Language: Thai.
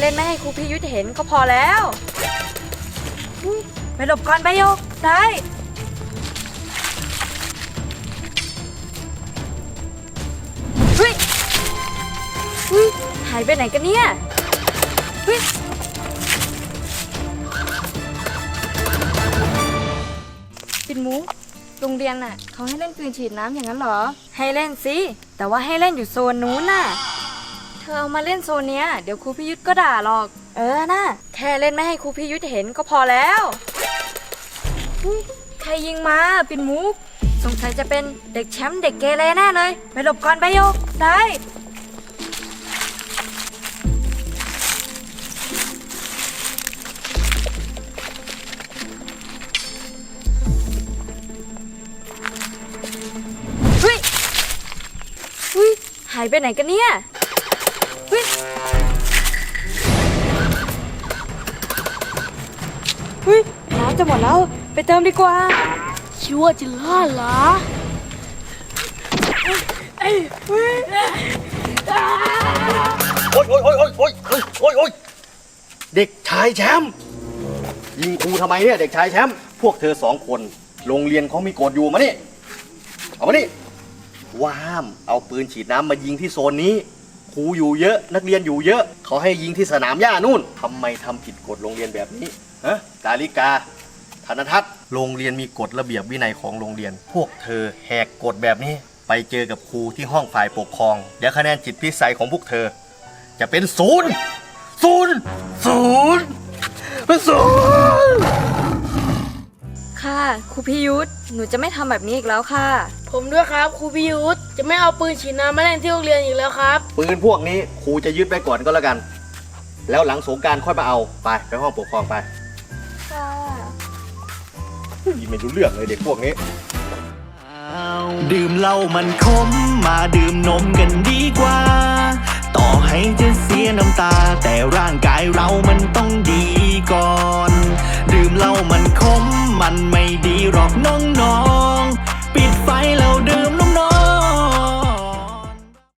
เล่นไม่ให้ครูพิยุทธเห็นก็พอแล้วอุ๊ยไปหลบก่อนไปโยกได้เฮ้ยเฮ้ยหายไปไหนกันเนี่ยเฮ้ยปินมุกโรงเรียนน่ะเขาให้เล่นปืนฉีดน้ำอย่างนั้นเหรอ ให้เล่นสิ แต่ว่าให้เล่นอยู่โซนนู้นน่ะเธ อเอามาเล่นโซนเนี้ยเดี๋ยวครูพิยุทธก็ด่าหรอก เออนะแค่เล่นไม่ให้ครูพิยุทธเห็นก็พอแล้วอุ๊ยใครยิงมาปินมุก สงสัยจะเป็นเด็กแชมป์เด็กเกเรแน่เลย ไปหลบก่อนไปโยกได้เฮ้ยเฮ้ยหายไปไหนกันเนี่ย เฮ้ยเฮ้ยน้ำจะหมดแล้ว ไปเติมดีกว่า คิดว่าจะรอดเหรอโอ๊ยโอ๊ยโอ๊ยโอ๊ยโอ๊ยโอ๊ยโอ๊ยโอ๊ยเด็กชายแชมป์ยิงครูทำไมเนี่ยเด็กชายแชมป์พวกเธอสองคนโรงเรียนเขามีกฎอยู่มานี่เอามานี่ว่าห้ามเอาปืนฉีดน้ำมายิงที่โซนนี้ ครูอยู่เยอะ นักเรียนอยู่เยอะ เขาให้ยิงที่สนามหญ้านู่นทำไมทำผิดกฎโรงเรียนแบบนี้ฮะดาริกาธนทัศน์โรงเรียนมีกฎระเบียบวินัยของโรงเรียน พวกเธอแหกกฎแบบนี้ ไปเจอกับครูที่ห้องฝ่ายปกครอง เดี๋ยวคะแนนจิตพิสัยของพวกเธอ จะเป็นศูนย์ศูนย์ศูนย์เป็นศูนย์ ค่ะครูพิยุทธหนูจะไม่ทำแบบนี้อีกแล้วค่ะ ผมด้วยครับครูพิยุทธจะไม่เอาปืนฉีดน้ำมาเล่นที่โรงเรียนอีกแล้วครับ ปืนพวกนี้ครูจะยึดไว้ก่อนก็แล้วกัน แล้วหลังสงกรารค่อยมาเอาไปไปห้องปกครองไปค่ะยิไม่รู้เรื่องเลยเด็กพวกนี้ ดื่มเหล้ามันขมมาดื่มนมกันดีกว่า ต่อให้จะเสียน้ำตา แต่ร่างกายเรามันต้องดีก่อน ดื่มเหล้ามันขมมันไม่ดีหรอกน้